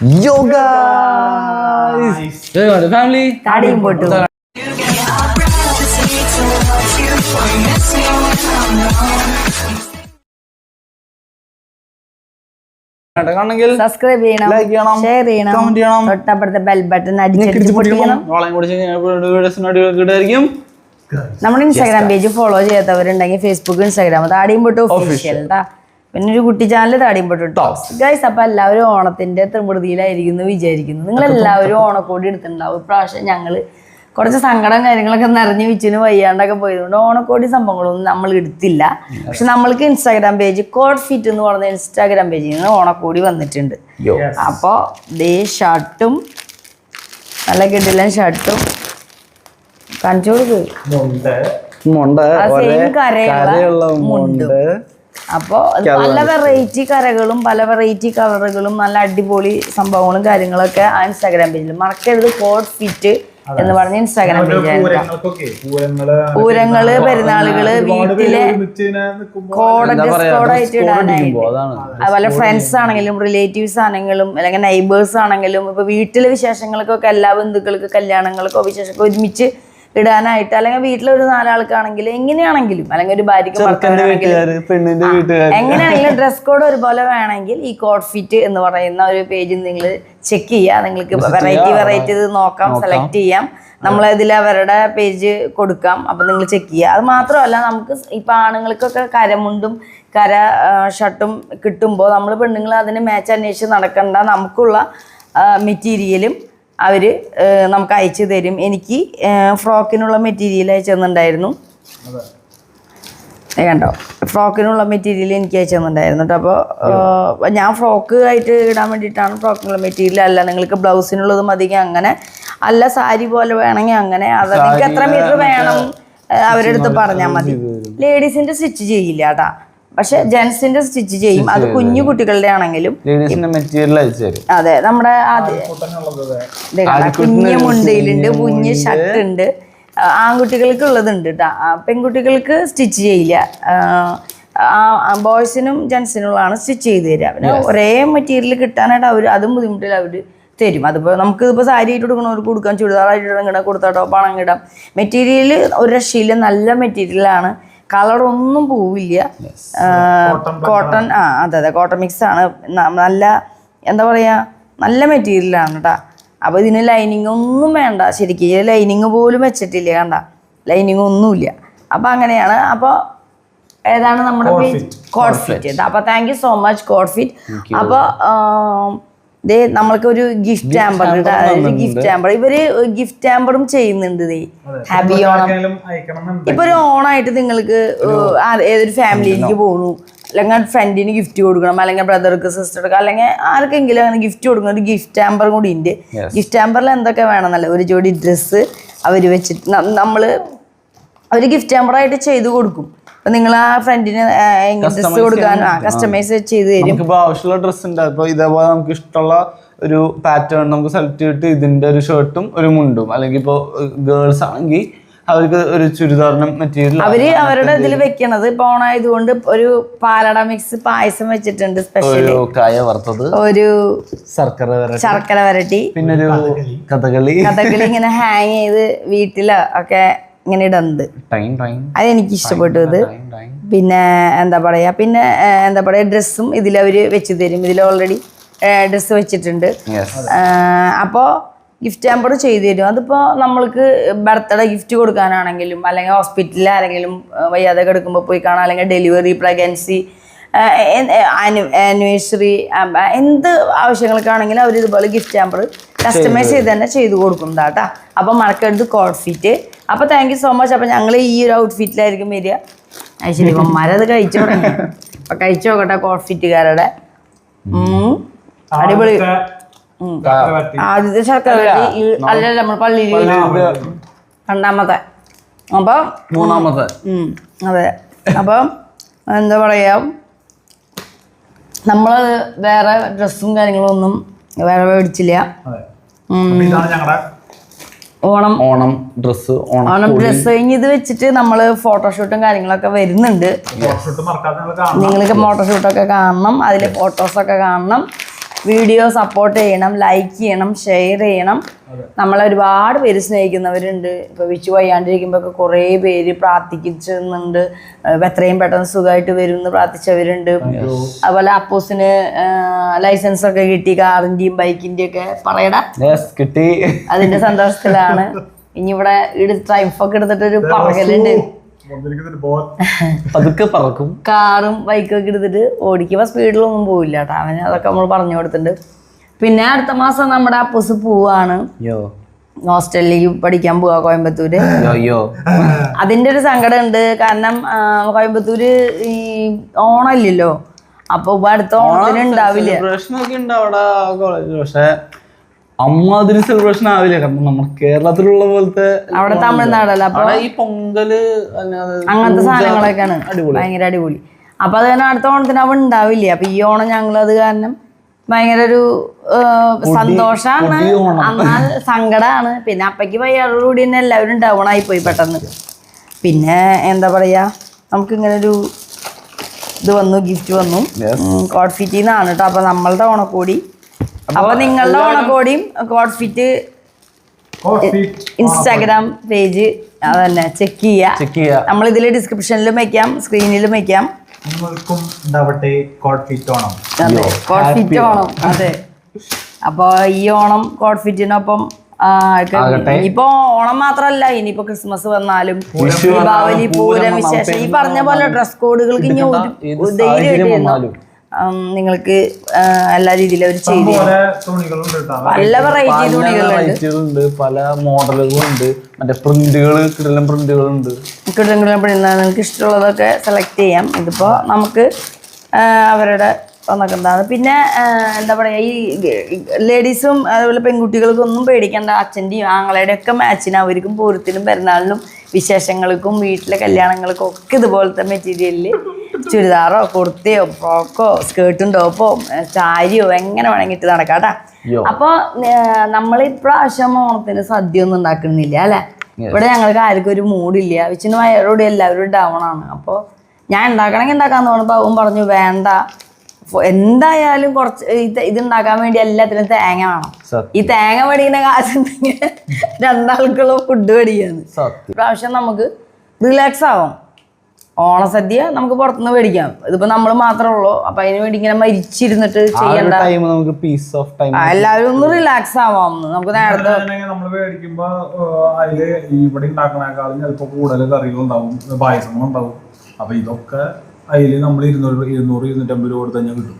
Yoga family താടിയും പൊട്ടു. കാണണമെങ്കിൽ സബ്സ്ക്രൈബ് ചെയ്യണം ലൈക്ക് ചെയ്യണം, ഷെയർ ചെയ്യണം. ചെയ്യണം. തൊട്ടപ്പുറത്തെ ബെൽ ബട്ടൺ അടിച്ച് പൊട്ടിക്കണം. നമ്മുടെ ഇൻസ്റ്റാഗ്രാം പേജ് ഫോളോ ചെയ്യാത്തവരുണ്ടെങ്കിൽ ഫേസ്ബുക്ക് ഇൻസ്റ്റാഗ്രാം താടിയും പൊട്ടു ഒഫീഷ്യൽ പിന്നെ ഒരു കുട്ടി ചാനൽ താടിയും പൊട്ടു ടോക്സ് ഗൈസ് അപ്പൊ എല്ലാവരും ഓണത്തിന്റെ തൃമൃതിയിലായിരിക്കും എന്ന് വിചാരിക്കുന്നു. നിങ്ങൾ എല്ലാവരും ഓണക്കോടി എടുത്തിട്ടുണ്ടാവും. ഇപ്രാവശ്യം ഞങ്ങൾ കുറച്ച് സങ്കടം കാര്യങ്ങളൊക്കെ നിറഞ്ഞു വെച്ചിന് വയ്യാണ്ടൊക്കെ പോയതുകൊണ്ട് ഓണക്കോടി സംഭവങ്ങളൊന്നും നമ്മൾ എടുത്തില്ല. പക്ഷെ നമ്മൾക്ക് ഇൻസ്റ്റാഗ്രാം പേജ് കോഡ് ഫിറ്റ് എന്ന് പറഞ്ഞ ഇൻസ്റ്റാഗ്രാം പേജിൽ നിന്ന് ഓണക്കോടി വന്നിട്ടുണ്ട്. അപ്പോൾ ദേ ഷർട്ടും നല്ല കിടിലൻ ഷർട്ടും കാണിച്ചു കൊടുക്കും. മുണ്ട്. അപ്പോ പല വെറൈറ്റി കരകളും പല വെറൈറ്റി കളറുകളും നല്ല അടിപൊളി സംഭവങ്ങളും കാര്യങ്ങളൊക്കെ ആ ഇൻസ്റ്റാഗ്രാം പേജിൽ മറക്കരുത് കോഡ് ഫിറ്റ് എന്ന് പറഞ്ഞ ഇൻസ്റ്റാഗ്രാം പേജ് പൂരങ്ങൾ പൂരങ്ങൾ പെരുന്നാളുകൾ വീട്ടിലെ ഇടാനായിട്ട്. അതുപോലെ ഫ്രണ്ട്സ് ആണെങ്കിലും റിലേറ്റീവ്സ് ആണെങ്കിലും അല്ലെങ്കിൽ നൈബേഴ്സ് ആണെങ്കിലും ഇപ്പൊ വീട്ടിലെ വിശേഷങ്ങൾക്കൊക്കെ എല്ലാ ബന്ധുക്കൾക്ക് കല്യാണങ്ങൾക്കോ വിശേഷങ്ങൾക്കോ ഒരുമിച്ച് ഇടാനായിട്ട് അല്ലെങ്കിൽ വീട്ടിലൊരു നാലാൾക്കാണെങ്കിൽ എങ്ങനെയാണെങ്കിലും അല്ലെങ്കിൽ ഒരു ഭാര്യയ്ക്ക് വീട്ടുകാര് എങ്ങനെയാണെങ്കിലും ഡ്രസ് കോഡ് ഒരുപോലെ വേണമെങ്കിൽ ഈ കോഡ് ഫിറ്റ് എന്ന് പറയുന്ന ഒരു പേജ് നിങ്ങൾ ചെക്ക് ചെയ്യുക. നിങ്ങൾക്ക് വെറൈറ്റി വെറൈറ്റി ഇത് നോക്കാം സെലക്ട് ചെയ്യാം. നമ്മൾ ഇതിൽ അവരുടെ പേജ് കൊടുക്കാം. അപ്പം നിങ്ങൾ ചെക്ക് ചെയ്യുക. അത് മാത്രമല്ല നമുക്ക് ഇപ്പം ആണുങ്ങൾക്കൊക്കെ കരമുണ്ടും കര ഷർട്ടും കിട്ടുമ്പോൾ നമ്മൾ പെണ്ണുങ്ങൾ അതിന് മാച്ച് അന്വേഷിച്ച് നടക്കേണ്ട നമുക്കുള്ള മെറ്റീരിയലും അവർ നമുക്ക് അയച്ചു തരും. എനിക്ക് ഫ്രോക്കിനുള്ള മെറ്റീരിയൽ അയച്ചെന്നുണ്ടായിരുന്നു കണ്ടോ? ഫ്രോക്കിനുള്ള മെറ്റീരിയൽ എനിക്ക് അയച്ചു തന്നിട്ടുണ്ടായിരുന്നു കേട്ടോ അപ്പോൾ ഞാൻ ഫ്രോക്ക് ആയിട്ട് ഇടാൻ വേണ്ടിയിട്ടാണ് ഫ്രോക്കിനുള്ള മെറ്റീരിയൽ. അല്ല നിങ്ങൾക്ക് ബ്ലൗസിനുള്ളത് മതി. അങ്ങനെ അല്ല സാരി പോലെ വേണമെങ്കിൽ അങ്ങനെ. അത് നിങ്ങൾക്ക് എത്ര മീറ്റർ വേണം? അവരടുത്ത് പറഞ്ഞാൽ മതി. ലേഡീസിന്റെ സ്റ്റിച്ച് ചെയ്യില്ല കേട്ടാ പക്ഷെ ജെൻസിന്റെ സ്റ്റിച്ച് ചെയ്യും. അത് കുഞ്ഞു കുട്ടികളുടെ ആണെങ്കിലും അതെ നമ്മുടെ കുഞ്ഞു മുണ്ടയിലുണ്ട് കുഞ്ഞ് ഷർട്ട് ഉണ്ട് ആ, ആൺകുട്ടികൾക്ക് ഉള്ളതുണ്ട് കേട്ടോ പെൺകുട്ടികൾക്ക് സ്റ്റിച്ച് ചെയ്യില്ല. ബോയ്സിനും ജെൻസിനുള്ളതാണ് സ്റ്റിച്ച് ചെയ്ത് തരിക. പിന്നെ ഒരേ മെറ്റീരിയൽ കിട്ടാനായിട്ട് അവർ അതും ബുദ്ധിമുട്ടില്ല അവർ തരും. അതിപ്പോൾ നമുക്ക് ഇപ്പോൾ സാരി ആയിട്ട് കൊടുക്കണവർക്ക് കൊടുക്കാം ചുരിദാറായിട്ട് ഇടാം കൊടുത്താട്ടോ പണം ഇടാം മെറ്റീരിയൽ ഒരു രക്ഷയില്ല നല്ല മെറ്റീരിയലാണ്. കളർ ഒന്നും പോവില്ല. കോട്ടൺ ആ അതെ അതെ കോട്ടൺ മിക്സ് ആണ്. നല്ല എന്താ പറയുക നല്ല മെറ്റീരിയലാണ് കേട്ടോ അപ്പോൾ ഇതിന് ലൈനിങ് ഒന്നും വേണ്ട. ശരിക്കും ഈ ലൈനിങ് പോലും വെച്ചിട്ടില്ല കണ്ട. ലൈനിങ് ഒന്നുമില്ല. അപ്പോൾ അങ്ങനെയാണ്. അപ്പോൾ ഏതാണ് നമ്മുടെ കോഡ് ഫിറ്റ് അപ്പോൾ thank you so much code fit അപ്പോൾ ദേ നമ്മൾക്ക് ഒരു ഗിഫ്റ്റ് ആമ്പർ ഒരു ഗിഫ്റ്റ് ആമ്പർ ഇവർ ഗിഫ്റ്റ് ആമ്പറും ചെയ്യുന്നുണ്ട് ദേ. ഹാപ്പി ഓണം ഇപ്പൊ ഒരു ഓണായിട്ട് നിങ്ങൾക്ക് ഏതൊരു ഫാമിലിയിലേക്ക് പോകുന്നു. അല്ലെങ്കിൽ ഫ്രണ്ടിന് ഗിഫ്റ്റ് കൊടുക്കണം. അല്ലെങ്കിൽ ബ്രദർക്ക് സിസ്റ്റർക്ക് അല്ലെങ്കിൽ ആർക്കെങ്കിലും അങ്ങനെ ഗിഫ്റ്റ് കൊടുക്കണം ഒരു ഗിഫ്റ്റ് ആമ്പർ കൂടി ഉണ്ട്. ഗിഫ്റ്റ് ആമ്പറിൽ എന്തൊക്കെ വേണമെന്നല്ല. ഒരു ജോഡി ഡ്രസ്സ് അവർ വെച്ചിട്ട് നമ്മൾ അവർ ഗിഫ്റ്റ് ആമ്പറായിട്ട് ചെയ്ത് കൊടുക്കും. അപ്പൊ നിങ്ങൾ ആ ഫ്രണ്ടിന് ഡ്രസ് കൊടുക്കാൻ കസ്റ്റമൈസ് ചെയ്ത് തരും. നമുക്കിപ്പോ ആവശ്യമുള്ള ഡ്രസ് ഉണ്ട്. അപ്പൊ ഇതേപോലെ നമുക്ക് ഇഷ്ടമുള്ള ഒരു പാറ്റേൺ നമുക്ക് സെലക്ട് ചെയ്തിട്ട് ഇതിന്റെ ഒരു ഷർട്ടും ഒരു മുണ്ടും. അല്ലെങ്കിൽ ഇപ്പോ ഗേൾസ് ആണെങ്കിൽ അവർക്ക് ഒരു ചുരിദാറിന് മെറ്റീരിയൽ അവർ അവരുടെ ഇതിൽ വെക്കണത് ഇപ്പൊ ഓണായതുകൊണ്ട് ഒരു പാലട മിക്സ് പായസം വെച്ചിട്ടുണ്ട് സ്പെഷ്യൽ ഒരു കായ വറുത്തത് ഒരു ശർക്കര ശർക്കര വരട്ടി. പിന്നെ ഒരു കഥകളി. കഥകളി ഇങ്ങനെ ഹാങ് ചെയ്ത് വീട്ടിൽ ഒക്കെ ഇങ്ങനെ ഇടുന്നത് അതെനിക്ക് ഇഷ്ടപ്പെട്ടു ഇത് പിന്നെ എന്താ പറയാ പിന്നെ എന്താ പറയാ ഡ്രസ്സും ഇതിൽ അവർ വെച്ച് തരും. ഇതിൽ ഓൾറെഡി ഡ്രസ്സ് വെച്ചിട്ടുണ്ട്. അപ്പോ അപ്പോൾ ഗിഫ്റ്റ് ഹാമ്പർ ചെയ്തു തരും. അതിപ്പോൾ നമ്മൾക്ക് ബർത്ത്ഡേ ഗിഫ്റ്റ് കൊടുക്കാനാണെങ്കിലും അല്ലെങ്കിൽ ഹോസ്പിറ്റലിൽ ആരെങ്കിലും വയ്യാതെ കിടക്കുമ്പോൾ പോയി കാണാം. അല്ലെങ്കിൽ ഡെലിവറി പ്രഗ്നൻസി ആനിവേഴ്സറി എന്ത് ആവശ്യങ്ങൾക്കാണെങ്കിലും അവർ ഇതുപോലെ ഗിഫ്റ്റ് ഹാമ്പർ കസ്റ്റമൈസ് ചെയ്ത് തന്നെ ചെയ്ത് കൊടുക്കുന്നതാട്ടാ. അപ്പം മറക്കരുത് കോഡ് ഫിറ്റ് അപ്പോൾ താങ്ക് യു സോ മച്ച് അപ്പൊ ഞങ്ങൾ ഈ ഒരു ഔട്ട്ഫിറ്റിലായിരിക്കും വരിക. അത് ശരി ഇവന്മാരത് കഴിച്ചു തുടങ്ങി. അപ്പൊ കഴിച്ചു നോക്കട്ടെ കോഡ് ഫിറ്റുകാരുടെ ഉം. അടിപൊളി. ആദ്യത്തെ ശർക്കര അല്ലല്ല നമ്മൾ പള്ളിയിൽ രണ്ടാമത്തെ. അപ്പൊ മൂന്നാമത്തെ. അതെ. അപ്പം എന്താ പറയാ നമ്മൾ വേറെ ഡ്രസ്സും കാര്യങ്ങളും ഒന്നും വേറെ മേടിച്ചില്ല അതെ അപ്പൊ ഇതാണ് ഞങ്ങളുടെ ഓണം. ഓണം ഡ്രസ് ഓണം ഡ്രസ് ഇത് വെച്ചിട്ട് നമ്മൾ ഫോട്ടോഷൂട്ടും കാര്യങ്ങളൊക്കെ വരുന്നുണ്ട്. നിങ്ങൾക്ക് ഫോട്ടോഷൂട്ടൊക്കെ കാണണം. അതിലെ ഫോട്ടോസൊക്കെ കാണണം. വീഡിയോ സപ്പോർട്ട് ചെയ്യണം ലൈക്ക് ചെയ്യണം ഷെയർ ചെയ്യണം. നമ്മളെ ഒരുപാട് പേര് സ്നേഹിക്കുന്നവരുണ്ട്. ഇപ്പൊ വിച്ചു വയ്യാണ്ടിരിക്കുമ്പോ ഒക്കെ കുറേ പേര് പ്രാർത്ഥിക്കുന്നുണ്ട്. എത്രയും പെട്ടെന്ന് സുഖമായിട്ട് വരും എന്ന് പ്രാർത്ഥിച്ചവരുണ്ട് അതുപോലെ അപ്പോസിന് ലൈസൻസ് ഒക്കെ കിട്ടി കാറിന്റെയും ബൈക്കിന്റെയും ഒക്കെ. പറയടാ. കിട്ടി. അതിന്റെ സന്തോഷത്തിലാണ്. ഇനി ഇവിടെ ട്രൈഫൊക്കെ എടുത്തിട്ട് ഒരു പറകലുണ്ട് പതുക്കെ പറക്കും. കാറും ബൈക്കും ഒക്കെ എടുത്തിട്ട് ഓടിക്കുമ്പോൾ സ്പീഡിലൊന്നും പോവില്ല കേട്ടോ. അവന് അതൊക്കെ നമ്മൾ പറഞ്ഞു കൊടുത്തിട്ടുണ്ട്. പിന്നെ അടുത്ത മാസം നമ്മുടെ അപ്പൂസ് പോവാണ്. യോ ഹോസ്റ്റലിലേക്ക് പഠിക്കാൻ പോവാ കോയമ്പത്തൂര്. യോ യോ അതിന്റെ ഒരു സങ്കടം ഉണ്ട് കാരണം ആ, കോയമ്പത്തൂര് ഈ ഓണമില്ലല്ലോ. അപ്പൊ ഇപ്പൊ അടുത്ത ഓണത്തിന് ഉണ്ടാവില്ല. പ്രശ്നമൊക്കെ ഉണ്ട് അവിടെ കോളേജിൽ പക്ഷെ അമ്മാതിരി സെലിബ്രേഷൻ ആവില്ല? കാരണം നമ്മൾ കേരളത്തിലുള്ള പോലത്തെ അവിടെ തമിഴ്നാടല്ല അപ്പൊ ഈ പൊങ്കൽ അങ്ങനത്തെ സാധനങ്ങളൊക്കെയാണ്. അടിപൊളി. ഭയങ്കര അടിപൊളി. അപ്പൊ അത് കാരണം അടുത്ത ഓണത്തിന് അവ ഉണ്ടാവില്ല. അപ്പൊ ഈ ഓണം ഞങ്ങൾ അത് കാരണം ഭയങ്കര ഒരു സന്തോഷാണ്. എന്നാൽ സങ്കടമാണ് പിന്നെ അപ്പയ്ക്ക് വയ്യാതോടുകൂടി തന്നെ എല്ലാവരും ഡൗൺ ആയി പോയി പെട്ടെന്ന്. പിന്നെ എന്താ പറയാ നമുക്ക് ഇങ്ങനെ ഒരു ഇത് വന്നു ഗിഫ്റ്റ് വന്നു. കോട്ട്ഫിറ്റിന്നാണ് കേട്ടോ അപ്പൊ നമ്മളുടെ ഓണക്കോടി അപ്പൊ നിങ്ങളുടെ ഓണക്കോടിയും കോഡ്ഫിറ്റ് ഇൻസ്റ്റാഗ്രാം പേജ് അതന്നെ ചെക്ക് ചെയ്യാം. ചെക്ക് ചെയ്യാം. നമ്മൾ ഇതിൽ ഡിസ്ക്രിപ്ഷനിലും വെക്കാം സ്ക്രീനിലും വെക്കാം. നിങ്ങൾക്കും ഉണ്ടാവട്ടെ ഓണം. അതെ Yo, കോഡ് ഫിറ്റ് ഓണം അതെ. അപ്പൊ ഈ ഓണം കോഡ്ഫിറ്റിനൊപ്പം ഇപ്പൊ ഓണം മാത്രല്ല ഇനിയിപ്പോ ക്രിസ്മസ് വന്നാലും ദീപാവലി പൂരം വിശേഷം ഈ പറഞ്ഞ പോലെ ഡ്രസ് കോഡുകൾക്ക് ഇനി ധൈര്യമായിട്ട്. ഉം, നിങ്ങൾക്ക് എല്ലാ രീതിയിലും അവർ ചെയ്തു പോലെ വെറൈറ്റി പല തുണികളുണ്ട്. പല മോഡലുകളും മോഡലുകളുണ്ട്. മറ്റേ പ്രിന്റുകൾ കിടലം പ്രിന്റുകളുണ്ട്. കിട്ടുന്ന നിങ്ങൾക്ക് ഇഷ്ടമുള്ളതൊക്കെ സെലക്ട് ചെയ്യാം. ഇതിപ്പോൾ നമുക്ക് അവരുടെ ഒന്നൊക്കെ പിന്നെ എന്താ പറയാ ഈ ലേഡീസും അതുപോലെ പെൺകുട്ടികൾക്കൊന്നും പേടിക്കേണ്ട. അച്ഛന്റെയും ആങ്ങളയുടെ ഒക്കെ മാച്ചിന് അവർക്കും പൂരത്തിനും പെരുന്നാളിനും വിശേഷങ്ങൾക്കും വീട്ടിലെ കല്യാണങ്ങൾക്കും ഒക്കെ ഇതുപോലത്തെ മെറ്റീരിയലിൽ ചുരിദാറോ കുർത്തയോ ഫ്രോക്കോ സ്കേർട്ടും ടോപ്പോ സാരിയോ എങ്ങനെ വേണമെങ്കിൽ ഇട്ട് നടക്കാം കേട്ടാ അപ്പോൾ നമ്മൾ ഇപ്രാവശ്യം ഓണത്തിന് സദ്യ ഒന്നും ഉണ്ടാക്കുന്നില്ല അല്ലേ? ഇവിടെ ഞങ്ങൾക്ക് ആർക്കും ഒരു മൂടില്ല. വിച്ചിന് വയറോടെ എല്ലാവരും ഡൗൺ ആണ്. അപ്പോൾ ഞാൻ ഉണ്ടാക്കണമെങ്കിൽ ഉണ്ടാക്കാന്ന് പറഞ്ഞപ്പോൾ അവൻ പറഞ്ഞു വേണ്ട. എന്തായാലും കുറച്ച് ഇത് ഇത് ഉണ്ടാക്കാൻ വേണ്ടി എല്ലാത്തിനും തേങ്ങ വേണം. ഈ തേങ്ങ പടിയുന്ന കാശുണ്ടെങ്കിൽ രണ്ടാൾക്കുള്ള ഫുഡ് പടിയാണ് പ്രാവശ്യം നമുക്ക് റിലാക്സ് ആവും. ഓണസദ്യ നമുക്ക് പുറത്തുനിന്ന് മേടിക്കാം. ഇതിപ്പോ നമ്മൾ മാത്രമേ ഉള്ളൂ. അപ്പൊ അതിന് വേണ്ടി ഇങ്ങനെ മരിച്ചിരുന്നിട്ട് ചെയ്യണ്ട. ടൈം നമുക്ക് പീസ് ഓഫ് ടൈം ആ, എല്ലാവരും ഒന്ന് റിലാക്സ് ആവാം നമുക്ക് നേരത്തെ നമ്മൾ മേടിക്കുമ്പോ അതിൽ ഇവിടെ ഉണ്ടാക്കണേക്കാളും ചിലപ്പോ കൂടുതൽ കറികളുണ്ടാവും പായസങ്ങളും ഉണ്ടാവും അപ്പൊ ഇതൊക്കെ അതിൽ നമ്മൾ ഇരുന്നൂറ് ഇരുന്നൂറ് ഇരുന്നൂറ്റമ്പത് രൂപ കൊടുത്ത് തന്നെ കിട്ടും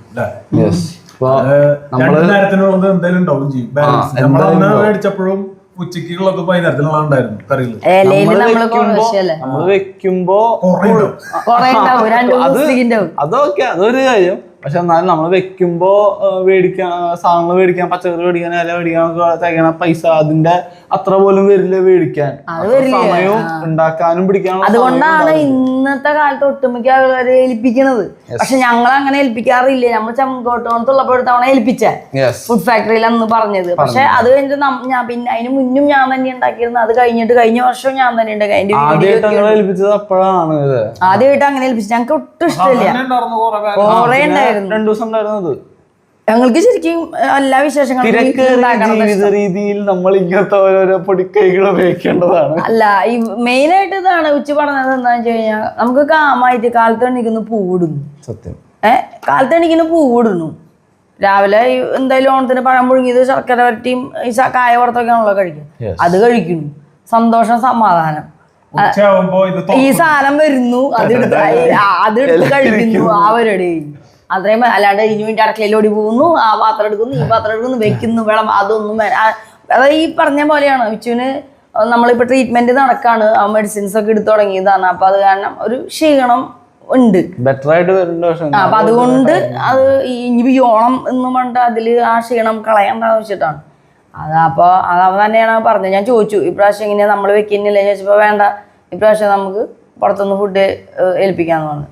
രണ്ട് നേരത്തിനുള്ളത് എന്തായാലും ഉണ്ടാവും ചെയ്യും. ബാലൻസ് നമ്മൾ അന്ന്. മേടിച്ചപ്പോഴും ഉച്ചക്കുള്ളത് വൈകുന്നേരത്തിനുള്ള ഉണ്ടായിരുന്നു കറികൾ നമ്മൾ വെക്കുമ്പോ അതൊക്കെ അതൊരു കാര്യം. പക്ഷെ എന്നാലും നമ്മൾ വെക്കുമ്പോൾ മേടിക്കാൻ സാധനങ്ങൾ മേടിക്കാൻ പച്ചക്കറി മേടിക്കാൻ ഇല മേടിക്കാൻ ഒക്കെ തികയണ പൈസ അതിന്റെ അത്ര പോലും വരില്ല മേടിക്കാൻ സമയവും ഉണ്ടാക്കാനും പിടിക്കാൻ അതുകൊണ്ടാണ് ഇന്നത്തെ കാലത്ത് ഒട്ടുമിക്ക ആളുകളെ ഏൽപ്പിക്കണത് പക്ഷെ ഞങ്ങൾ അങ്ങനെ ഏൽപ്പിക്കാറില്ല. നമ്മൾ ചമ്മക്കോട്ടോണത്തുള്ളപ്പോൾ ഒരു തവണ ഏൽപ്പിച്ച. ഫുഡ് ഫാക്ടറിയിൽ അന്ന് പറഞ്ഞത്. പക്ഷെ അത് കഴിഞ്ഞിട്ട് ഞാൻ പിന്നെ അതിന് മുന്നും ഞാൻ തന്നെ ഉണ്ടാക്കിയിരുന്നത്. അത് കഴിഞ്ഞിട്ട് കഴിഞ്ഞ വർഷവും ഞാൻ തന്നെ ഉണ്ടാക്കി. അതിന്റെ ആദ്യമായിട്ട് അങ്ങനെ ഏൽപ്പിച്ചത് അപ്പോഴാണ് ആദ്യമായിട്ട് അങ്ങനെ ഏൽപ്പിച്ചു ഞങ്ങൾക്ക് ഒട്ടും ഇഷ്ടമില്ല. ഉണ്ടായിരുന്നു കുറെ പേര്. കൊറേ ഉണ്ടായിരുന്നു. രണ്ടു ദിവസം ഉണ്ടായിരുന്നത് ഞങ്ങൾക്ക് ശരിക്കും എല്ലാ വിശേഷങ്ങളും ജീവിത രീതിയിൽ നമ്മൾ ഇങ്ങനത്തെ ഓരോരോ പൊടിക്കൈകൾ ഉപയോഗിക്കേണ്ടതാണ്. അല്ല ഈ മെയിൻ ആയിട്ട് ഇതാണ് ഉച്ച പറഞ്ഞത് എന്താണെന്ന് വെച്ച് കഴിഞ്ഞാൽ നമുക്ക് കാമായിട്ട് കാലത്ത് എണീക്കുന്ന പൂവിടുന്നു. സത്യം. ഏഹ് കാലത്ത് എണീക്കുന്ന പൂവിടുന്നു. രാവിലെ എന്തായാലും ഓണത്തിന് പഴം പുഴുങ്ങിയത് ശർക്കര വരട്ടിയും ഈ കായ വറുത്തൊക്കെയാണല്ലോ കഴിക്കുക Yes. അത് കഴിക്കുന്നു. സന്തോഷം സമാധാനം. ഈ സാധനം വരുന്നു അത് എടുത്ത് അത് കഴിക്കുന്നു ആ പരിപാടി കഴിഞ്ഞു. അത്രയും. അല്ലാണ്ട് ഇനി വേണ്ടി അടുക്കളയിൽ പോകുന്നു ആ പാത്രം എടുക്കുന്നു ഈ പാത്രം എടുക്കുന്നു വെക്കുന്നു വെള്ളം അതൊന്നും അതായത് ഈ പറഞ്ഞ പോലെയാണ്. വിച്ചുവിന് നമ്മളിപ്പോൾ ട്രീറ്റ്മെന്റ് നടക്കാണ്. ആ മെഡിസിൻസ് ഒക്കെ എടുത്തു തുടങ്ങിയതാണ്. അപ്പൊ അത് കാരണം ഒരു ക്ഷീണം ഉണ്ട്. ബെറ്റർ ആയിട്ട് അപ്പൊ അതുകൊണ്ട് അത് ഇനി ഓണം എന്ന് പറഞ്ഞിട്ട് അതിൽ ആ ക്ഷീണം കളയണ്ടെന്ന് വെച്ചിട്ടാണ് അത് അപ്പൊ അത് അവൻ തന്നെയാണ് പറഞ്ഞത്. ഞാൻ ചോദിച്ചു ഇപ്രാവശ്യം ഇങ്ങനെ നമ്മൾ വെക്കുന്നില്ല? ചോദിച്ചപ്പോ വേണ്ട ഇപ്രാവശ്യം നമുക്ക് പുറത്തുനിന്ന് ഫുഡ് ഏൽപ്പിക്കാന്ന് പറഞ്ഞു.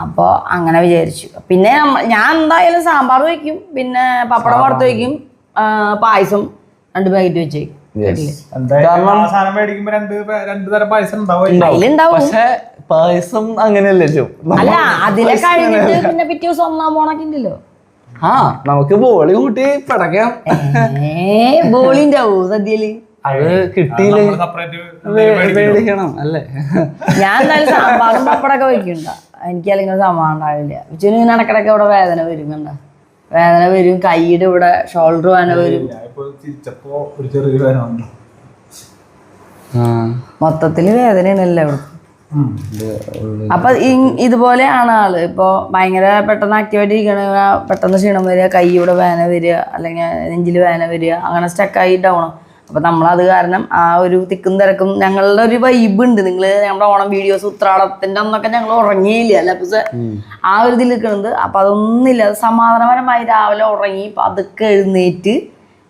അപ്പോൾ അങ്ങനെ വിചാരിച്ചു. പിന്നെ ഞാൻ എന്തായാലും സാമ്പാർ വയ്ക്കും പിന്നെ പപ്പടം വറുത്ത് വയ്ക്കും പായസം രണ്ട് പാക്കറ്റ് വെച്ച് വയ്ക്കും പക്ഷെ പായസം അങ്ങനെയല്ലേ അല്ല അതിലെ കഴിഞ്ഞിട്ട് പിന്നെ പിറ്റേ ദിവസം ഒന്നാം പോണക്കില്ലല്ലോ ആ നമുക്ക് ബോളി കൂട്ടി പടക്കാം. ബോളിന്റെ ആവോ സദ്യയിൽ അത് കിട്ടിയില്ലേ? മേടിക്കണം. അല്ലേ? ഞാൻ എന്തായാലും സാമ്പാറും പപ്പടമൊക്കെ വെക്കണ്ട എനിക്ക് അല്ലെങ്കിൽ സമാധാനം ഉണ്ടാവില്ല. ഉച്ചന് ഇങ്ങനെ ഇടക്കിടക്ക് ഇവിടെ വേദന വരും കണ്ട വേദന വരും കൈയുടെ ഇവിടെ ഷോൾഡർ വേദന വരും. ഇപ്പൊ ചിരിച്ചപ്പോ ഒരു ചെറിയ വേദന വന്നു. ആ. മൊത്തത്തിൽ വേദനയാണല്ലോ ഇവിടെ അപ്പൊ ഇതുപോലെ ഇതുപോലെയാണ് ആൾ. ഇപ്പൊ ഭയങ്കര പെട്ടെന്ന് ആക്റ്റീവായിട്ട് ഇരിക്കണ. പെട്ടെന്ന് ക്ഷീണം വരിക കൈ ഇവിടെ വേദന വരിക അല്ലെങ്കിൽ നെഞ്ചിൽ വേദന വരിക അങ്ങനെ സ്റ്റക്കായി ഡൗൺ അപ്പൊ നമ്മളത് കാരണം ആ ഒരു തിക്കും തിരക്കും ഞങ്ങളുടെ ഒരു വൈബ് ഉണ്ട്. നിങ്ങൾ ഞങ്ങളുടെ ഓണം വീഡിയോസ് ഉത്രാടത്തിന്റെ അന്നൊക്കെ ഞങ്ങൾ ഉറങ്ങിയില്ല? അല്ല പക്ഷേ ആ ഒരു ഇതിൽ നിൽക്കുന്നത് അപ്പൊ അതൊന്നുമില്ല. അത് സമാധാനപരമായി രാവിലെ ഉറങ്ങി പതുക്കെ എഴുന്നേറ്റ്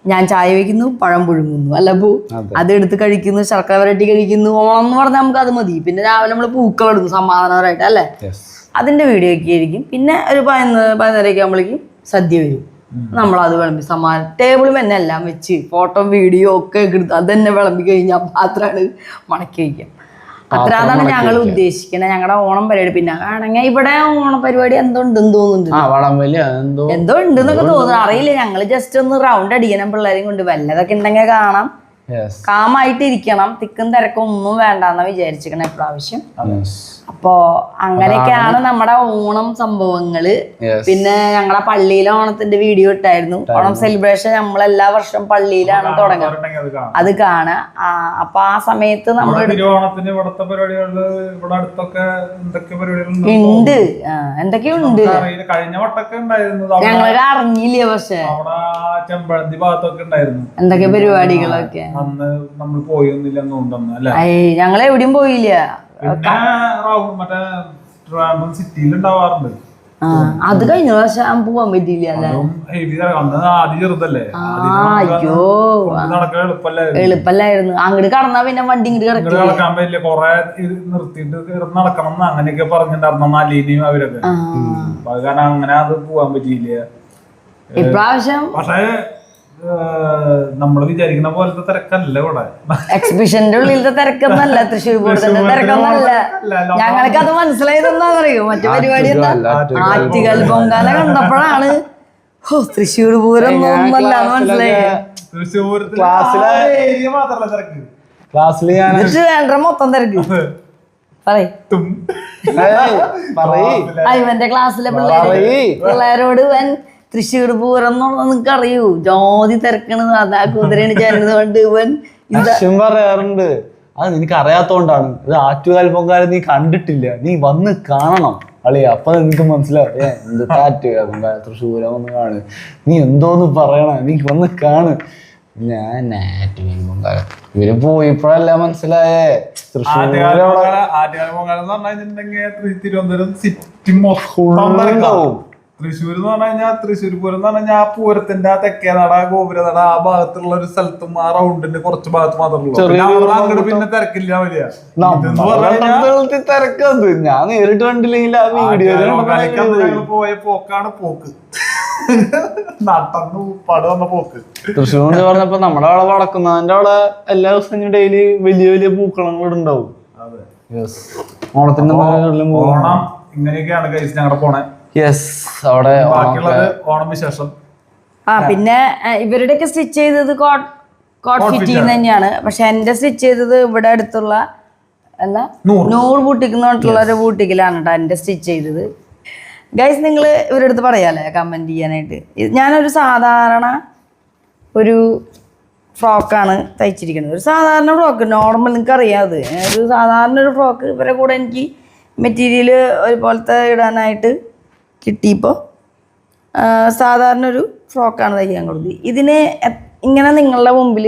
ഞാൻ ചായ വയ്ക്കുന്നു പഴം പുഴുങ്ങുന്നു. അല്ല പൂ അതെടുത്ത് കഴിക്കുന്നു ശർക്കര വരട്ടി കഴിക്കുന്നു ഓണം എന്ന് പറഞ്ഞാൽ നമുക്ക് അത് മതി. പിന്നെ രാവിലെ നമ്മൾ പൂക്കൾ എടുക്കും സമാധാനപരമായിട്ട് അല്ലേ? അതിന്റെ അതിന്റെ വീഡിയോ ഒക്കെ ആയിരിക്കും. പിന്നെ ഒരു പതിനൊന്ന് പതിനൊന്നരയൊക്കെ ആകുമ്പോഴേക്കും സദ്യ വരും. നമ്മൾ അത് വിളമ്പി സമാനം ടേബിൾ തന്നെ എല്ലാം വെച്ച് ഫോട്ടോ വീഡിയോ ഒക്കെ എടുത്ത് അത് തന്നെ വിളമ്പി കഴിഞ്ഞാൽ മാത്രമാണ് മടക്കി കഴിക്കാം അത്ര അതാണ് ഞങ്ങൾ ഉദ്ദേശിക്കുന്നത് ഞങ്ങളുടെ ഓണം പരിപാടി. പിന്നെ ആണെങ്കിൽ ഇവിടെ ഓണ പരിപാടി എന്തോ ഉണ്ടെന്ന് തോന്നുന്നുണ്ട് എന്തോ ഉണ്ടെന്നൊക്കെ തോന്നുന്നു. അറിയില്ല. ഞങ്ങൾ ജസ്റ്റ് ഒന്ന് റൗണ്ട് അടിക്കണം പിള്ളേരെയും കൊണ്ട്. വല്ലതൊക്കെ ഉണ്ടെങ്കിൽ കാണാം. കാമായിട്ടിരിക്കണം. തിക്കും തിരക്കും ഒന്നും വേണ്ടെന്നാ വിചാരിച്ചിരിക്കണം ഇപ്രാവശ്യം. അപ്പോ അങ്ങനെയൊക്കെയാണ് നമ്മുടെ ഓണം സംഭവങ്ങൾ. പിന്നെ ഞങ്ങളെ പള്ളിയിലെ ഓണത്തിന്റെ വീഡിയോ ഇട്ടായിരുന്നു. ഓണം സെലിബ്രേഷൻ നമ്മൾ എല്ലാ വർഷവും പള്ളിയിലാണ് തുടങ്ങുന്നത് അത് കാണാ. അപ്പൊ ആ സമയത്ത് നമ്മൾ ഉണ്ട്. ആ, എന്തൊക്കെയുണ്ട് അറിയില്ല കഴിഞ്ഞ വട്ടൊക്കെ ഉണ്ടായിരുന്നു. അവിടെ ഞങ്ങൾക്ക് അറിഞ്ഞില്ല പക്ഷെ. ചെമ്പഴന്തി ഭാഗത്തൊക്കെ ഉണ്ടായിരുന്നു. എന്തൊക്കെ പരിപാടികളൊക്കെ? അന്ന് നമ്മൾ പോയൊന്നില്ല എന്നുണ്ടെന്ന് അല്ലെ? ഞങ്ങൾ എവിടെയും പോയില്ല. അത് കഴിഞ്ഞ പ്രാവശ്യം പോവാൻ പറ്റിയില്ല അയ്യോ. എളുപ്പല്ലായിരുന്നു അങ്ങോട്ട് കടന്നാ പിന്നെ വണ്ടി ഇങ്ങോട്ട് കിടക്കാൻ പറ്റില്ല. കൊറേ ഇത് നിർത്തിയിട്ട് നടക്കണം അങ്ങനെയൊക്കെ പറഞ്ഞിട്ടുണ്ടായിരുന്നു. അലീനയും അവരൊക്കെ. കാരണം അങ്ങനെ അത് പോവാൻ പറ്റിയില്ല. ഇപ്രാവശ്യം പക്ഷേ നമ്മൾ വിചാരിക്കുന്ന പോലത്തെ തിരക്കല്ല ഇവിടെ. എക്സിബിഷന്റെ ഉള്ളിലത്തെ തിരക്കൊന്നല്ല തൃശ്ശൂർ പൂരത്തിന്റെ തിരക്കൊന്നല്ല. ഞങ്ങൾക്ക് അത് മനസ്സിലായതെന്താണെന്നറിയോ മറ്റു പരിപാടി എന്താ? ആറ്റുകാൽ പൊങ്കാല. കണ്ടപ്പോഴാണ് ഓ തൃശ്ശൂർ പൂരം ഒന്നല്ല മനസ്സിലായി ക്ലാസ്സിൽ ഞാൻ വേണ്ട മൊത്തം തിരക്ക്. പറയും. ഇവന്റെ ക്ലാസ്സിലെ. പിള്ളേരോട് ഇവൻ തൃശ്ശൂർ പൂരം എന്നുള്ളത് നിങ്ങൾക്ക് അറിയൂ ജോതി തിരക്കണ് അതാ കുതിരയാണ് ചേരുന്നത് കൊണ്ട് ഇവൻ അശ്വൻ പറയാറുണ്ട്. അത് നിനക്ക് അറിയാത്തോണ്ടാണ് ഇത് ആറ്റുകാൽ പൊങ്കാല നീ കണ്ടിട്ടില്ല. നീ വന്ന് കാണണം. അളി അപ്പൊ നിനക്ക് മനസ്സിലാവും. ഏ, എന്ത് ആറ്റുകാൽ പൊങ്കാല തൃശ്ശൂരം വന്ന് കാണ് നീ എന്തോന്ന് പറയണ? നീ വന്ന് കാണ് ഞാൻ ആറ്റുകാൽ പൊങ്കാല ഇവർ പോയിപ്പോഴല്ല മനസ്സിലായേ? തൃശ്ശൂർ തിരുവനന്തപുരം തൃശ്ശൂർ എന്ന് പറഞ്ഞു കഴിഞ്ഞാൽ തൃശ്ശൂർ പൂരം എന്ന് പറഞ്ഞു കഴിഞ്ഞാൽ ആ പൂരത്തിന്റെ ആ തെക്കേ നട ഗോപുര നട ആ ഭാഗത്തുള്ള ഒരു സ്ഥലത്തും ആ റൗണ്ടിന്റെ കുറച്ച് ഭാഗത്ത് മാത്രമേ അങ്ങോട്ട് പിന്നെ തിരക്കില്ല വലിയ. തിരക്കത് ഞാൻ നേരിട്ട് കണ്ടില്ലെങ്കിൽ ആ വീഡിയോ പോയ പോക്കാണ് പോക്ക്. നടന്നു പട വന്ന പോക്ക്. തൃശ്ശൂർ പറഞ്ഞപ്പോ നമ്മുടെ അവിടെ വടക്കുന്നതിന്റെ അവിടെ എല്ലാ ദിവസവും ഡെയിലി വലിയ വലിയ പൂക്കളങ്ങൾ ഉണ്ടാവും ഓണത്തിന്റെ ഓണം ഇങ്ങനെയൊക്കെയാണ് ഗൈസ് ഞങ്ങളുടെ പോണേ. യെസ് അവിടെ ഓണമിന് ശേഷം. ആ പിന്നെ ഇവരുടെയൊക്കെ സ്റ്റിച്ച് ചെയ്തത് കോട്ട് ഫിറ്റിംഗ് തന്നെയാണ്. പക്ഷെ എന്റെ സ്റ്റിച്ച് ചെയ്തത് ഇവിടെ അടുത്തുള്ള എന്താ നൂറ്. ബൂട്ടിക്ക് പറഞ്ഞിട്ടുള്ള ഒരു ബൂട്ടിക്കിലാണ് കേട്ടോ എന്റെ സ്റ്റിച്ച് ചെയ്തത്. ഗൈസ് നിങ്ങൾ ഇവരുടെ അടുത്ത് പറയാല്ലേ കമന്റ് ചെയ്യാനായിട്ട്? ഞാനൊരു സാധാരണ ഒരു ഫ്രോക്കാണ് തയ്ച്ചിരിക്കുന്നത്. ഒരു സാധാരണ ഫ്രോക്ക് നോർമൽ നിങ്ങൾക്ക് അറിയാതെ ഒരു സാധാരണ ഒരു ഫ്രോക്ക് ഇവരെ കൂടെ എനിക്ക് മെറ്റീരിയൽ ഒരുപോലത്തെ ഇടാനായിട്ട് കിട്ടിയപ്പോൾ സാധാരണ ഒരു ഫ്രോക്കാണ് തയ്ക്കാൻ കൊടുത്തത്. ഇതിന് ഇങ്ങനെ നിങ്ങളുടെ മുമ്പിൽ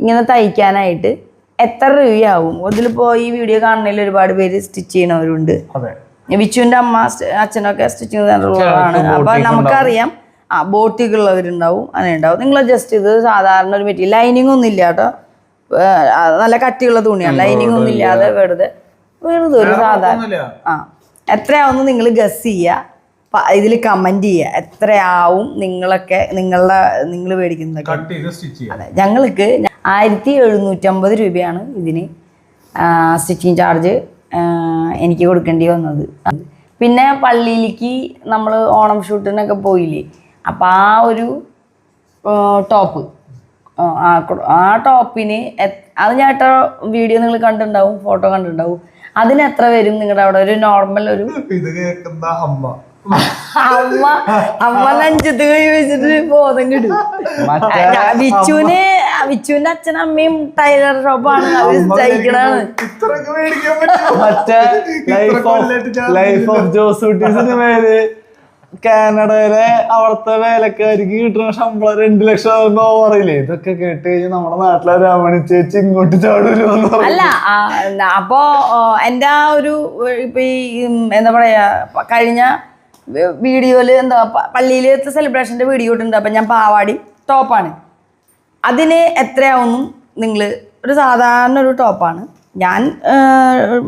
ഇങ്ങനെ തയ്ക്കാനായിട്ട് എത്ര രൂപയാവും? അതിലിപ്പോൾ ഈ വീഡിയോ കാണുന്നതിൽ ഒരുപാട് പേര് സ്റ്റിച്ച് ചെയ്യണവരുണ്ട്. അതെ. വിച്ചുവിന്റെ അമ്മ അച്ഛനൊക്കെ സ്റ്റിച്ചിങ് സെന്ററുള്ളതാണ് അപ്പോൾ നമുക്കറിയാം ആ ബോട്ടിക്ക് ഉള്ളവരുണ്ടാവും അങ്ങനെ ഉണ്ടാവും നിങ്ങൾ ജസ്റ്റ് ഇത് സാധാരണ ഒരു മെറ്റീരിയൽ. ലൈനിങ് ഒന്നും ഇല്ല കേട്ടോ. നല്ല കട്ടിയുള്ള തുണിയാണ്. ലൈനിങ് ഒന്നും ഇല്ലാതെ വെറുതെ വെറുതെ ഒരു സാധാരണ ആ എത്രയാവുമെന്ന് നിങ്ങൾ ഗസ് ചെയ്യുക ഇതിൽ കമന്റ് ചെയ്യുക എത്രയാവും നിങ്ങളൊക്കെ നിങ്ങളുടെ നിങ്ങൾ മേടിക്കുന്നത് അതെ ഞങ്ങൾക്ക് ആയിരത്തി എഴുന്നൂറ്റമ്പത് രൂപയാണ് ഇതിന് സ്റ്റിച്ചിങ് ചാർജ് എനിക്ക് കൊടുക്കേണ്ടി വന്നത്. പിന്നെ പള്ളിയിലേക്ക് നമ്മൾ ഓണം ഷൂട്ടിനൊക്കെ പോയില്ലേ? അപ്പം ആ ഒരു ടോപ്പ് ആ ടോപ്പിന് അത് ഞാൻ ഇട്ട വീഡിയോ നിങ്ങൾ കണ്ടിട്ടുണ്ടാവും ഫോട്ടോ കണ്ടിട്ടുണ്ടാവും. അതിന് എത്ര വരും നിങ്ങളുടെ അവിടെ? ഒരു നോർമൽ ഒരു ഇത് കേൾക്കുന്ന അമ്മ. അമ്മ അമ്മ നെഞ്ചത്ത് കൈ വെച്ചിട്ട് ബോധം കിട്ടും വിച്ചുവിന് വിച്ചുവിന്റെ അച്ഛനും അമ്മയും ടൈലർ ഷോപ്പാണ്. അവർ? മറ്റേ ലൈഫ് ഓഫ് ലൈഫ് കാനഡയിലെ അവിടുത്തെ വേലക്കാരിക്ക് കിട്ടുന്ന ശമ്പളം രണ്ട് ലക്ഷം ആവുന്ന പറയില്ലേ ഇതൊക്കെ കേട്ട് കഴിഞ്ഞാൽ നമ്മുടെ നാട്ടിലെ രാമണി ചേച്ചി ഇങ്ങോട്ട് ചാടൂലെന്ന് പറഞ്ഞു. അല്ല അപ്പോ എന്റെ ആ ഒരു ഇപ്പൊ ഈ എന്താ പറയാ കഴിഞ്ഞ വ- വീഡിയോയിൽ എന്താ പള്ളിയിലത്തെ സെലിബ്രേഷന്റെ വീഡിയോ ഇട്ടുണ്ട് അപ്പം ഞാൻ പാവാടി ടോപ്പാണ് അതിന് എത്രയാവുന്നു? നിങ്ങൾ ഒരു സാധാരണ ഒരു ടോപ്പാണ് ഞാൻ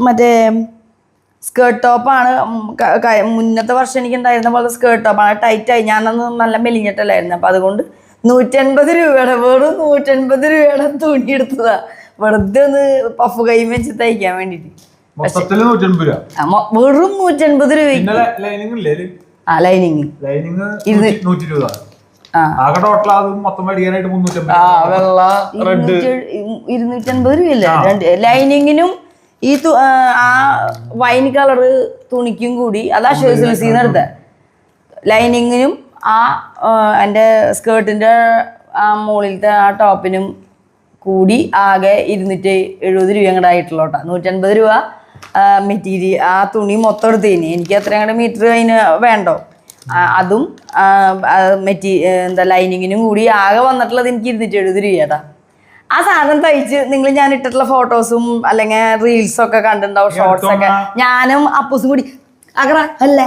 മറ്റേ സ്കേർട്ട് ടോപ്പാണ് മുന്നത്തെ വർഷം എനിക്ക് ഉണ്ടായിരുന്ന പോലെ സ്കേർട്ട് ടോപ്പാണ് ടൈറ്റായി ഞാനന്ന് നല്ല മെലിഞ്ഞിട്ടല്ലായിരുന്നു. അപ്പം അതുകൊണ്ട് നൂറ്റൻപത് രൂപയുടെ വെറും നൂറ്റൻപത് രൂപയുടെ തുണി വെറുതെ ഒന്ന് പഫ് കൈ വെച്ച് തയ്ക്കാൻ വേണ്ടിയിട്ട്. നൂറ്റൻപത് രൂപ. ആ, വെറും നൂറ്റൻപത് ലൈനിങ് ഇരുന്നൂറ്റൻപത് രൂപയല്ലേ? ലൈനിങ്ങിനും ഈ ആ, വൈൻ കളറ് തുണിക്കും കൂടി. അതാ ഷേഴ്സിൽ എടുത്ത ലൈനിങ്ങിനും ആ എന്റെ എന്റെ സ്കേർട്ടിന്റെ ആ മുകളിലത്തെ ആ ടോപ്പിനും കൂടി ആകെ ഇരുന്നൂറ്റി എഴുപത് രൂപ അങ്ങോട്ട് ആയിട്ടുള്ളൂ കേട്ടോ നൂറ്റൻപത് രൂപ മെറ്റീരിയൽ ആ തുണി മൊത്തം എടുത്തേന്. എനിക്ക് അത്രയും കൂടെ മീറ്റർ അതിന് വേണ്ടോ? അതും മെറ്റീ എന്താ ലൈനിങ്ങിനും കൂടി ആകെ വന്നിട്ടുള്ളത് എനിക്ക് ഇരുന്നൂറ്റി എഴുപത് രൂപ ചേട്ടാ ആ സാധനം തയ്ച്ച് നിങ്ങൾ ഞാൻ ഇട്ടിട്ടുള്ള ഫോട്ടോസും അല്ലെങ്കിൽ റീൽസും ഒക്കെ കണ്ടിട്ടുണ്ടാവും ഷോർട്സ് ഒക്കെ. ഞാനും അപ്പൂസും കൂടി അകറ അല്ലേ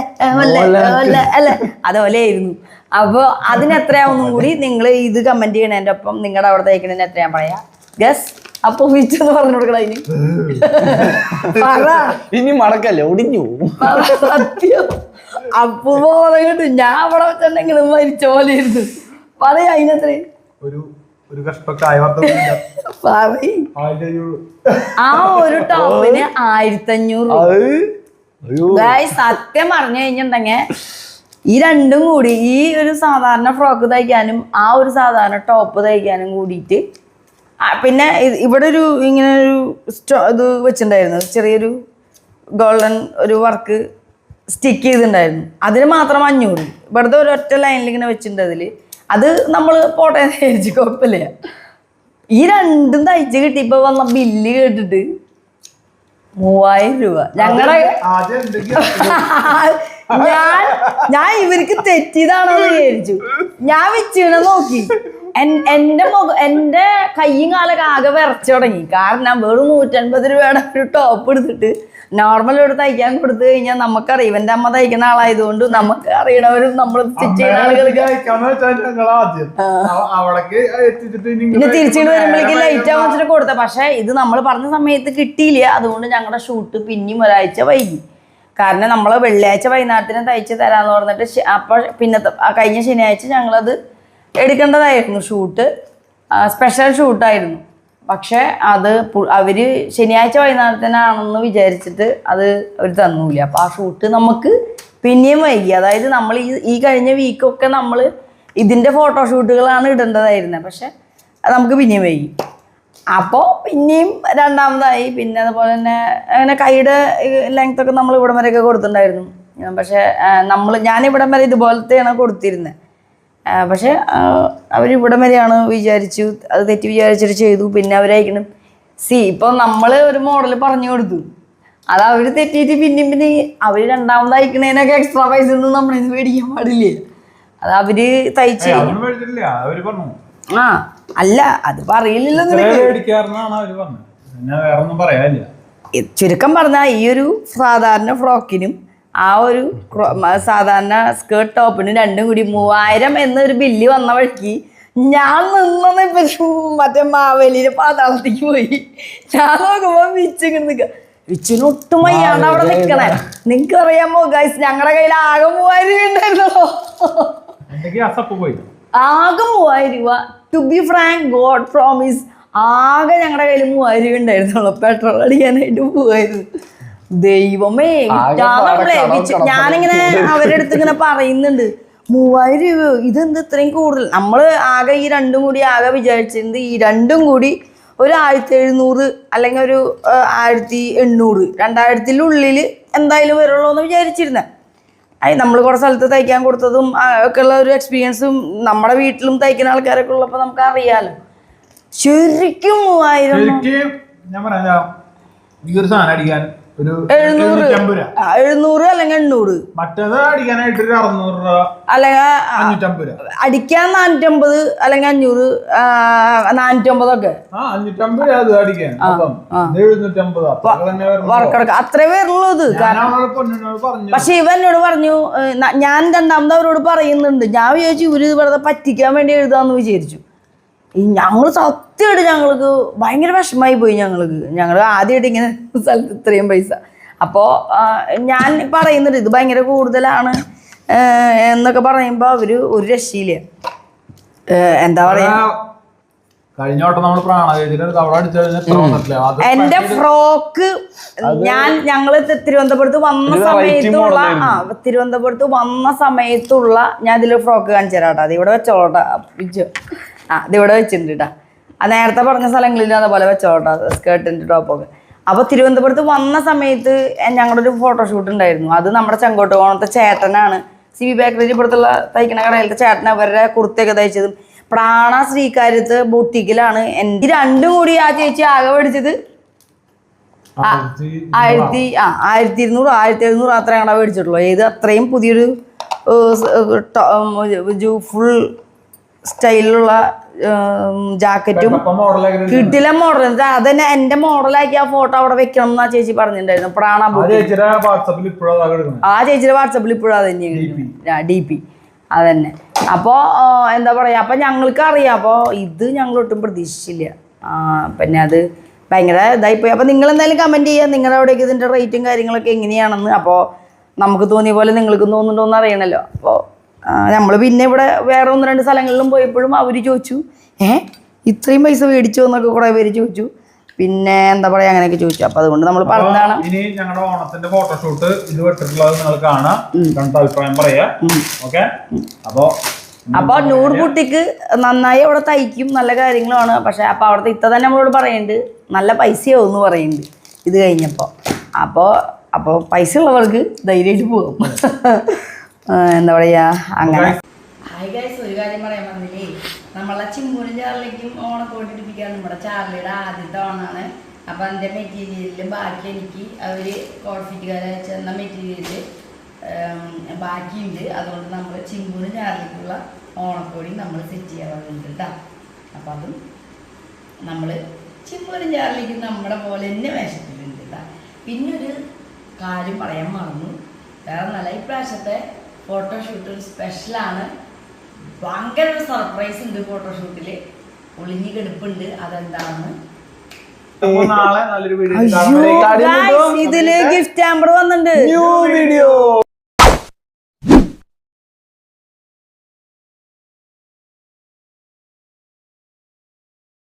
അല്ലേ അതുപോലെ ആയിരുന്നു അപ്പോൾ അതിന് എത്രയാവുന്നും കൂടി നിങ്ങൾ ഇത് കമന്റ് ചെയ്യണതിന്റെ ഒപ്പം നിങ്ങളുടെ അവിടെ തയ്ക്കണതിന് എത്രയാ പറയാ? ഗസ് അപ്പൊ വിച്ചെന്ന് പറഞ്ഞു കൊടുക്കണ ഇനി. പറ. ഇനി മടക്കല്ലേ? ഒടിഞ്ഞു സത്യം. അപ്പു പറഞ്ഞിട്ട് ഞാൻ അവിടെ വെച്ചിട്ടുണ്ടെങ്കിൽ മരിച്ച പോലെ ഇരുന്നു. പറയാ അതിനെത്ര ഒരു ഒരു ആ ഒരു ടോപ്പിന് ആയിരത്തഞ്ഞൂറ് സത്യം പറഞ്ഞു കഴിഞ്ഞിട്ടുണ്ടെങ്കിൽ ഈ രണ്ടും കൂടി ഈ ഒരു സാധാരണ ഫ്രോക്ക് തയ്ക്കാനും ആ ഒരു സാധാരണ ടോപ്പ് തയ്ക്കാനും കൂടിയിട്ട് പിന്നെ ഇവിടെ ഒരു ഇങ്ങനെ ഒരു സ്റ്റോ ഇത് വെച്ചിട്ടുണ്ടായിരുന്നു ചെറിയൊരു ഗോൾഡൻ ഒരു വർക്ക് സ്റ്റിക്ക് ചെയ്തിട്ടുണ്ടായിരുന്നു അതിന് മാത്രം അഞ്ഞൂറ്. ഇവിടുത്തെ ഒരു ഒറ്റ ലൈനിൽ ഇങ്ങനെ വെച്ചിട്ടുണ്ട് അതിൽ അത് നമ്മൾ പോട്ടെ വിചാരിച്ചു കുഴപ്പമില്ല ഈ രണ്ടും തയ്ച്ച് കിട്ടിയപ്പോൾ വന്ന ബില്ല് കേട്ടിട്ട് മൂവായിരം രൂപ. ഞങ്ങളെ ഞാൻ ഞാൻ ഇവർക്ക് തെറ്റിയതാണോ എന്ന് വിചാരിച്ചു. ഞാൻ വെച്ചിണ നോക്കി. എന്റെ മുഖം എന്റെ കൈയും കാലൊക്കെ ആകെ വിറച്ചു തുടങ്ങി. കാരണം വെറും നൂറ്റൻപത് രൂപയുടെ ഒരു ടോപ്പ് എടുത്തിട്ട് നോർമൽ ഇവിടെ തയ്ക്കാൻ കൊടുത്തു കഴിഞ്ഞാൽ നമുക്കറിയാം ഇവന്റെ അമ്മ തയ്ക്കുന്ന ആളായതുകൊണ്ട് നമുക്ക് അറിയണവരും നമ്മൾ സ്റ്റിച്ച് ചെയ്യുന്ന ആളുകൾക്ക് പിന്നെ തിരിച്ചിട്ട് വരുമ്പോഴേക്കും ലൈറ്റ് ആവാൻ വെച്ചിട്ട് കൊടുത്ത. പക്ഷെ ഇത് നമ്മൾ പറഞ്ഞ സമയത്ത് കിട്ടിയില്ല. അതുകൊണ്ട് ഞങ്ങളുടെ ഷൂട്ട് പിന്നെയും ഒരാഴ്ച വൈകി. കാരണം നമ്മൾ വെള്ളിയാഴ്ച വൈകുന്നേരത്തിന് തയ്ച്ച് തരാന്ന് പറഞ്ഞിട്ട് ശ- അപ്പൊ പിന്നെ കഴിഞ്ഞ ശനിയാഴ്ച ഞങ്ങളത് എടുക്കേണ്ടതായിരുന്നു ഷൂട്ട്. സ്പെഷ്യൽ ഷൂട്ടായിരുന്നു. പക്ഷേ അത് അവർ ശനിയാഴ്ച വൈകുന്നേരത്തിനാണെന്ന് വിചാരിച്ചിട്ട് അത് അവർ തന്നൂല അപ്പൊ ആ ഷൂട്ട് നമുക്ക് പിന്നെയും വൈകി. അതായത് നമ്മൾ ഈ ഈ കഴിഞ്ഞ വീക്കൊക്കെ നമ്മൾ ഇതിന്റെ ഫോട്ടോഷൂട്ടുകളാണ് ഇടേണ്ടതായിരുന്നത് പക്ഷെ നമുക്ക് പിന്നെയും വൈകി. അപ്പോൾ പിന്നെയും രണ്ടാമതായി. പിന്നെ അതുപോലെ തന്നെ അങ്ങനെ കൈയുടെ ലെങ്ത്തൊക്കെ നമ്മൾ ഇവിടം വരെയൊക്കെ കൊടുത്തിട്ടുണ്ടായിരുന്നു. പക്ഷേ നമ്മൾ ഞാൻ ഇവിടം വരെ ഇതുപോലത്തെയാണ് കൊടുത്തിരുന്നത് പക്ഷെ അവർ ഇവിടം വരെയാണ് വിചാരിച്ചു അത് തെറ്റി വിചാരിച്ചിട്ട് ചെയ്തു പിന്നെ അവരായിരിക്കണം സി ഇപ്പം നമ്മൾ ഒരു മോഡൽ പറഞ്ഞു കൊടുത്തു. അത് അവർ തെറ്റിയിട്ട് പിന്നെയും പിന്നെ അവർ രണ്ടാമതായിരിക്കണേനൊക്കെ എക്സ്ട്രാ പൈസ ഒന്നും നമ്മളിന്ന് മേടിക്കാൻ പാടില്ലേ? അത് അവർ തയ്ച്ച് ആ അല്ല അത് പറയില്ലല്ലോ ചുരുക്കം പറഞ്ഞാൽ ഈ ഒരു സാധാരണ ഫ്രോക്കിനും ആ ഒരു സാധാരണ സ്കേർട്ട് ടോപ്പിന് രണ്ടും കൂടി മൂവായിരം എന്നൊരു ബില്ല് വന്ന വഴിക്ക് ഞാൻ നിന്നത് ഇപ്പൊ മറ്റേ മാവേലിയുടെ പാതാളത്തേക്ക് പോയി. ഞാൻ നോക്കുമ്പോ വിച്ചിങ്ങനെ നിക്ക. വിച്ചിന് ഒട്ടുമയാണ് അവിടെ നിക്കണേ. നിങ്ങക്ക് അറിയാമോ ഗൈസ് ഞങ്ങളുടെ കയ്യിൽ ആകെ മൂവായിരം രൂപ ഉണ്ടായിരുന്നല്ലോ അസപ്പ് പോയി. ആകെ മൂവായിരം രൂപ. To be frank god promise ആകെ ഞങ്ങളുടെ കയ്യിൽ മൂവായിരം രൂപ ഉണ്ടായിരുന്നുള്ളൂ. പെട്രോൾ അടിക്കാനായിട്ട് പോവായിരുന്നു ദൈവമേ ഞാനിങ്ങനെ അവരുടെ അടുത്ത് ഇങ്ങനെ പറയുന്നുണ്ട്. മൂവായിരം രൂപ ഇതെന്ത് ഇത്രയും കൂടുതൽ? നമ്മൾ ആകെ ഈ രണ്ടും കൂടി ആകെ വിചാരിച്ചിരുന്നത് ഈ രണ്ടും കൂടി ഒരു ആയിരത്തി എഴുന്നൂറ് അല്ലെങ്കിൽ ഒരു ആയിരത്തി എണ്ണൂറ് രണ്ടായിരത്തിനുള്ളിൽ എന്തായാലും വരുള്ളൂ എന്ന് വിചാരിച്ചിരുന്നത് അത് നമ്മൾ കുറേ സ്ഥലത്ത് തയ്ക്കാൻ കൊടുത്തതും ഒക്കെ ഉള്ള ഒരു എക്സ്പീരിയൻസും നമ്മുടെ വീട്ടിലും തയ്ക്കുന്ന ആൾക്കാരൊക്കെ ഉള്ളപ്പോൾ നമുക്ക് അറിയാലോ. ശരിക്കും മൂവായിരം ഞാൻ പറയാം ഈ ഒരു സാധനം അടിക്കാൻ എഴുന്നൂറ്. അല്ലെങ്കിൽ എണ്ണൂറ്. അല്ലെങ്കിൽ അടിക്കാൻ നാനൂറ്റമ്പത് അല്ലെങ്കിൽ അഞ്ഞൂറ് നാനൂറ്റമ്പതൊക്കെ. എഴുന്നൂറ്റമ്പത് അത്ര പറഞ്ഞു. പക്ഷെ ഇവ എന്നോട് പറഞ്ഞു ഞാൻ രണ്ടാമത് അവരോട് പറയുന്നുണ്ട്. ഞാൻ വിചാരിച്ചു ഇവർ വെറുതെ പറ്റിക്കാൻ വേണ്ടി എഴുതാന്ന് വിചാരിച്ചു. ഈ ഞങ്ങൾ സത്യമായിട്ട് ഞങ്ങൾക്ക് ഭയങ്കര വിഷമായി പോയി ഞങ്ങൾക്ക്. ഞങ്ങൾ ആദ്യമായിട്ട് ഇങ്ങനെ സ്ഥലത്ത് ഇത്രയും പൈസ. അപ്പോൾ ഞാൻ പറയുന്നുണ്ട് ഇത് ഭയങ്കര കൂടുതലാണ് എന്നൊക്കെ പറയുമ്പോൾ അവർ ഒരു രക്ഷയില്ല. എന്താ പറയാ? കഴിഞ്ഞ വട്ടം നമ്മൾ പ്രാണവേദിയിൽ എന്റെ ഫ്രോക്ക് ഞാൻ ഞങ്ങൾ തി- തിരുവനന്തപുരത്ത് വന്ന സമയത്തുള്ള ആ തിരുവനന്തപുരത്ത് വന്ന സമയത്തുള്ള ഞാൻ ഇതിൽ ഫ്രോക്ക് കാണിച്ചു തരാം കേട്ടോ. അത് ഇവിടെ വെച്ചോളട്ടാ ആ ഇത് ഇവിടെ വെച്ചിട്ടുണ്ട് കേട്ടാ ആ നേരത്തെ പറഞ്ഞ സ്ഥലങ്ങളിൽ അതുപോലെ വെച്ചോട്ടോ സ്കേർട്ടിന്റെ ടോപ്പൊക്കെ അപ്പോൾ തിരുവനന്തപുരത്ത് വന്ന സമയത്ത് ഞങ്ങളുടെ ഒരു ഫോട്ടോഷൂട്ട് ഉണ്ടായിരുന്നു. അത് നമ്മുടെ ചെങ്കോട്ട് ചെങ്കോട്ടുകോണത്തെ ചേട്ടനാണ്. സി ബി ബേക്കറിയിൽ ഇപ്പുറത്തുള്ള തയ്ക്കണ കടയിലത്തെ ചേട്ടൻ അവരുടെ കുർത്തയൊക്കെ തയ്ച്ചതും. പ്രാണ ശ്രീകാര്യത്ത് ബൊട്ടിക്കിലാണ് എന്റെ രണ്ടും കൂടി ആ ചേച്ചി ആകെ മേടിച്ചത്. ആയിരത്തി ആയിരത്തി ആ ആയിരത്തി ഇരുന്നൂറ് ആയിരത്തി എഴുന്നൂറ് അത്ര ഞങ്ങളെ മേടിച്ചിട്ടുള്ളൂ. ഏത് അത്രയും പുതിയൊരു ഫുൾ സ്റ്റൈലിലുള്ള ജാക്കറ്റും മോഡൽ കിട്ടില്ല മോഡൽ അതന്നെ എന്റെ മോഡലാക്കി ആ ഫോട്ടോ അവിടെ വെക്കണം എന്നാ ചേച്ചി പറഞ്ഞിട്ടുണ്ടായിരുന്നു. പ്രാണ ആ ചേച്ചിയുടെ വാട്സപ്പിൽ ഇപ്പോഴും അതാ തന്നെയാണ് ഡി പി അതന്നെ. അപ്പോ എന്താ പറയാ അപ്പൊ ഞങ്ങൾക്ക് അറിയാം അപ്പോ ഇത് ഞങ്ങൾ ഒട്ടും പ്രതീക്ഷിച്ചില്ല. ആ, പിന്നെ അത് ഭയങ്കര ഇതായിപ്പോയി അപ്പോൾ നിങ്ങൾ എന്തായാലും കമന്റ് ചെയ്യുക. നിങ്ങളുടെ അവിടേക്ക് ഇതിന്റെ റേറ്റും കാര്യങ്ങളൊക്കെ എങ്ങനെയാണെന്ന്. അപ്പോ നമുക്ക് തോന്നിയ പോലെ നിങ്ങൾക്ക് തോന്നുന്നുണ്ടോ എന്ന് അറിയണമല്ലോ അപ്പോൾ നമ്മൾ പിന്നെ ഇവിടെ വേറെ ഒന്ന് രണ്ട് സ്ഥലങ്ങളിലും പോയപ്പോഴും അവർ ചോദിച്ചു ഏ ഇത്രയും പൈസ മേടിച്ചു എന്നൊക്കെ കുറേ പേര് ചോദിച്ചു. പിന്നെ എന്താ പറയുക അങ്ങനെയൊക്കെ ചോദിച്ചു. അപ്പൊ അതുകൊണ്ട് നമ്മൾ പറഞ്ഞതാണ്. ഇനി ഞങ്ങളുടെ ഓണത്തിന്റെ ഫോട്ടോഷൂട്ട് ഇത് വിട്ടിട്ടുള്ളത് നിങ്ങൾ കാണാം. അഭിപ്രായം പറയാ. ഓക്കെ? അപ്പോ അപ്പൊ നൂറ് കുട്ടിക്ക് നന്നായി അവിടെ തയ്ക്കും നല്ല കാര്യങ്ങളാണ് പക്ഷെ അപ്പൊ അവിടുത്തെ ഇത്ത തന്നെ നമ്മളോട് പറയുന്നുണ്ട് നല്ല പൈസയാവും എന്ന് പറയുന്നുണ്ട് ഇത് കഴിഞ്ഞപ്പോൾ അപ്പോൾ അപ്പോൾ പൈസ ഉള്ളവർക്ക് ധൈര്യമായിട്ട് പോകും എന്താ പറയാ അങ്ങനെ. ഒരു കാര്യം പറയാൻ നമ്മളെ ചിമ്മൂരും ചാർലിക്കും ഓണക്കോട്ട് ഇടിപ്പിക്കാൻ നമ്മുടെ ചാർലിയുടെ ആദ്യത്തെ ഓണാണ്. അപ്പം അതിന്റെ മെറ്റീരിയലിൽ ബാക്കി എനിക്ക് അവർ കോൺഫിറ്റുകാരെ ചെന്ന മെറ്റീരിയൽ ബാക്കിയുണ്ട്. അതുകൊണ്ട് നമ്മൾ ചിമ്മൂരും ചാർലിക്കുള്ള ഓണക്കോടി നമ്മൾ സെറ്റ് ചെയ്യാറുണ്ട് കേട്ടോ. അപ്പം അതും നമ്മൾ ചിമ്മൂരും ചാർലിക്കും നമ്മുടെ പോലെ തന്നെ വേഷത്തിലുണ്ട് കേട്ടോ. പിന്നെ ഒരു കാര്യം പറയാൻ മറന്നു. വേറെ നല്ല ഇപ്രാവശ്യത്തെ ഫോട്ടോഷൂട്ട് ഒരു സ്പെഷ്യലാണ് ഭയങ്കര ഒരു സർപ്രൈസ് ഉണ്ട് ഫോട്ടോഷൂട്ടിൽ ഒളിഞ്ഞു കിടപ്പുണ്ട്. അതെന്താണെന്ന് നാളെ നല്ലൊരു വീഡിയോ ഇതിൽ ഗിഫ്റ്റ് ആമ്പർ വന്നിട്ടുണ്ട്. New video